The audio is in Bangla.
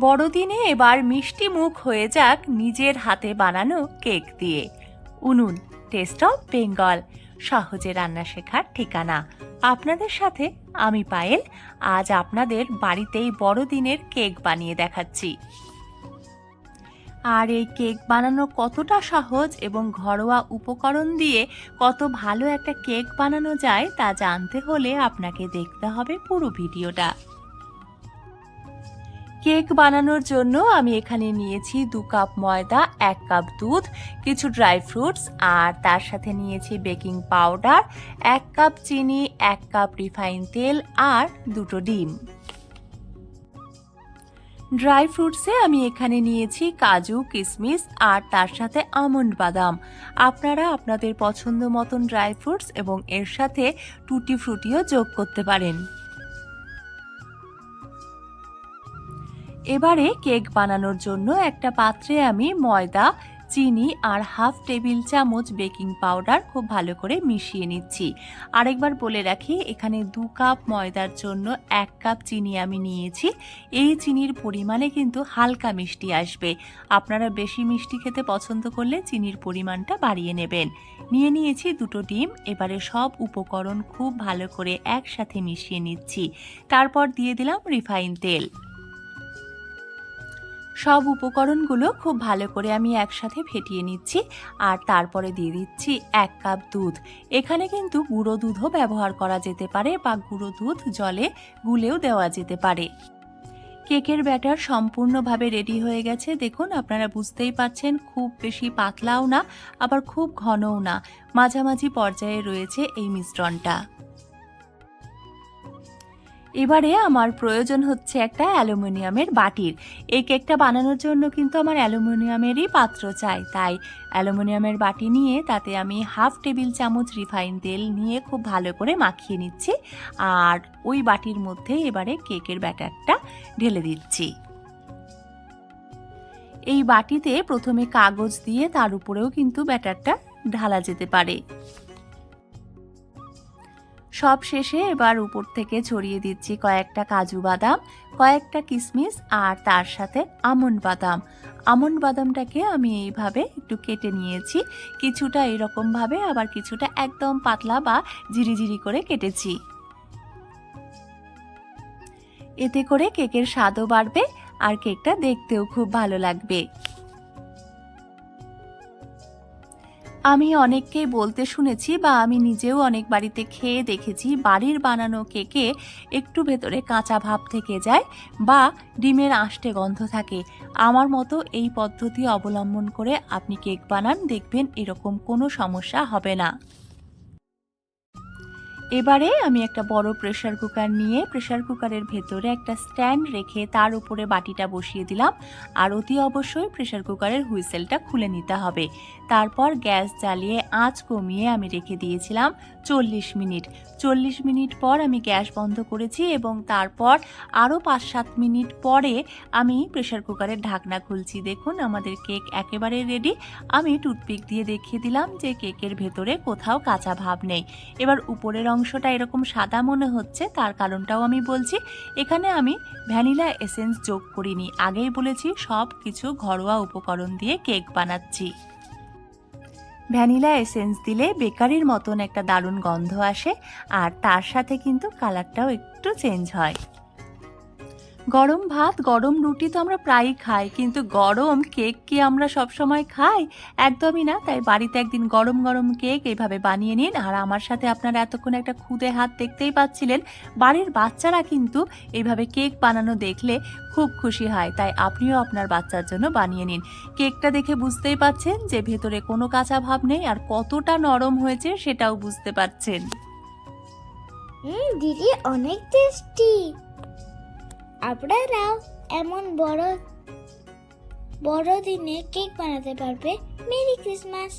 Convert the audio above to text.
বড়দিনে এবার মিষ্টি মুখ হয়ে যাক নিজের হাতে বানানো কেক দিয়ে। উনুন টেস্ট অফ বেঙ্গল সহজে রান্না শেখার ঠিকানা। আপনাদের সাথে আমি পায়েল, আজ আপনাদের বাড়িতেই বড়দিনের কেক বানিয়ে দেখাচ্ছি। আর এই কেক বানানো কতটা সহজ এবং ঘরোয়া উপকরণ দিয়ে কত ভালো একটা কেক বানানো যায় তা জানতে হলে আপনাকে দেখতে হবে পুরো ভিডিওটা। কেক বানানোর জন্য আমি এখানে নিয়েছি দু কাপ ময়দা, এক কাপ দুধ, কিছু ড্রাই ফ্রুটস, আর তার সাথে নিয়েছি বেকিং পাউডার, এক কাপ চিনি, এক কাপ রিফাইন তেল, আর দুটো ডিম। ড্রাই ফ্রুটসে আমি এখানে নিয়েছি কাজু কিশমিশ আর তার সাথে আমন্ড বাদাম। আপনারা আপনাদের পছন্দ মতন ড্রাই ফ্রুটস এবং এর সাথে টুটি ফ্রুটিও যোগ করতে পারেন। এবারে কেক বানানোর জন্য একটা পাত্রে আমি ময়দা, চিনি আর হাফ টেবিল চামচ বেকিং পাউডার খুব ভালো করে মিশিয়ে নিচ্ছি। আরেকবার বলে রাখি, এখানে দু কাপ ময়দার জন্য এক কাপ চিনি আমি নিয়েছি। এই চিনির পরিমাণে কিন্তু হালকা মিষ্টি আসবে। আপনারা বেশি মিষ্টি খেতে পছন্দ করলে চিনির পরিমাণটা বাড়িয়ে নেবেন। নিয়ে নিয়েছি দুটো ডিম, এবারে সব উপকরণ খুব ভালো করে একসাথে মিশিয়ে নিচ্ছি। তারপর দিয়ে দিলাম রিফাইন তেল। সব উপকরণগুলো খুব ভালো করে আমি একসাথে ফেটিয়ে নিচ্ছি আর তারপরে দিয়ে দিচ্ছি এক কাপ দুধ। এখানে কিন্তু গুঁড়ো দুধও ব্যবহার করা যেতে পারে বা গুঁড়ো দুধ জলে গুলেও দেওয়া যেতে পারে। কেকের ব্যাটার সম্পূর্ণভাবে রেডি হয়ে গেছে। দেখুন, আপনারা বুঝতেই পারছেন, খুব বেশি পাতলাও না, আবার খুব ঘনও না। মাঝামাঝি পর্যায়ে রয়েছে এই মিশ্রণটা। এবারে আমার প্রয়োজন হচ্ছে একটা অ্যালুমিনিয়ামের বাটির। এই কেকটা বানানোর জন্য কিন্তু আমার অ্যালুমিনিয়ামেরই পাত্র চাই। তাই অ্যালুমিনিয়ামের বাটি নিয়ে তাতে আমি হাফ টেবিল চামচ রিফাইন তেল নিয়ে খুব ভালো করে মাখিয়ে নিচ্ছি। আর ওই বাটির মধ্যে এবারে কেকের ব্যাটারটা ঢেলে দিচ্ছি। এই বাটিতে প্রথমে কাগজ দিয়ে তার উপরেও কিন্তু ব্যাটারটা ঢালা যেতে পারে। সব শেষে এবার উপর থেকে ছড়িয়ে দিচ্ছি কয়েকটা কাজু বাদাম, কয়েকটা কিশমিশ আর তার সাথে আমন্ড বাদাম। আমন্ড বাদামটাকে আমি এইভাবে একটু কেটে নিয়েছি। কিছুটা এরকমভাবে আবার কিছুটা একদম পাতলা বা জিরিজিরি করে কেটেছি। এতে করে কেকের স্বাদও বাড়বে আর কেকটা দেখতেও খুব ভালো লাগবে। আমি অনেককেই বলতে শুনেছি বা আমি নিজেও অনেক বাড়িতে খেয়ে দেখেছি বাড়ির বানানো কেকে একটু ভেতরে কাঁচা ভাব থেকে যায় বা ডিমের আষ্টে গন্ধ থাকে। আমার মতো এই পদ্ধতি অবলম্বন করে আপনি কেক বানান, দেখবেন এরকম কোনো সমস্যা হবে না। এবারে আমি একটা বড় প্রেসার কুকার নিয়ে প্রেসার কুকারের ভেতরে একটা স্ট্যান্ড রেখে তার উপরে বাটিটা বসিয়ে দিলাম। আর অতি অবশ্যই প্রেসার কুকারের হুইসেলটা খুলে নিতে হবে। তারপর গ্যাস জ্বালিয়ে আঁচ কমিয়ে আমি রেখে দিয়েছিলাম। চল্লিশ মিনিট। চল্লিশ মিনিট পর আমি গ্যাস বন্ধ করেছি এবং তারপর আরও পাঁচ সাত মিনিট পরে আমি প্রেসার কুকারের ঢাকনা খুলছি। দেখুন, আমাদের কেক একেবারে রেডি। আমি টুথপিক দিয়ে দেখিয়ে দিলাম যে কেকের ভেতরে কোথাও কাঁচা ভাব নেই। এবার উপরের অংশটা এরকম সাদা মনে হচ্ছে, তার কারণটাও আমি বলছি। এখানে আমি ভ্যানিলা এসেন্স যোগ করিনি। আগেই বলেছি সব কিছু ঘরোয়া উপকরণ দিয়ে কেক বানাচ্ছি। ভ্যানিলা এসেন্স দিলে বেকারির মতন একটা দারুণ গন্ধ আসে, আর তার সাথে কিন্তু কালারটাও একটু চেঞ্জ হয়। গরম ভাত, গরম রুটি তো আমরা প্রায়ই খাই, কিন্তু গরম কেক কি আমরা সব সময় খাই? একদমই না, তাই বাড়িতে একদিন গরম গরম কেক এইভাবে বানিয়ে নিন। আর আমার সাথে আপনারা এতক্ষণ একটা খুদে হাত দেখতেই পাচ্ছিলেন। বাড়ির বাচ্চারা কিন্তু এইভাবে কেক বানানো দেখলে খুব খুশি হয়, তাই আপনিও আপনার বাচ্চার জন্য বানিয়ে নিন। কেকটা দেখে বুঝতেই পাচ্ছেন যে ভেতরে কোনো কাঁচা ভাব নেই আর কতটা নরম হয়েছে সেটাও বুঝতে পারছেন। দিদি, অনেক টেস্টি। আপনারাও এমন বড় বড়দিনে কেক বানাতে পারবে। Merry Christmas!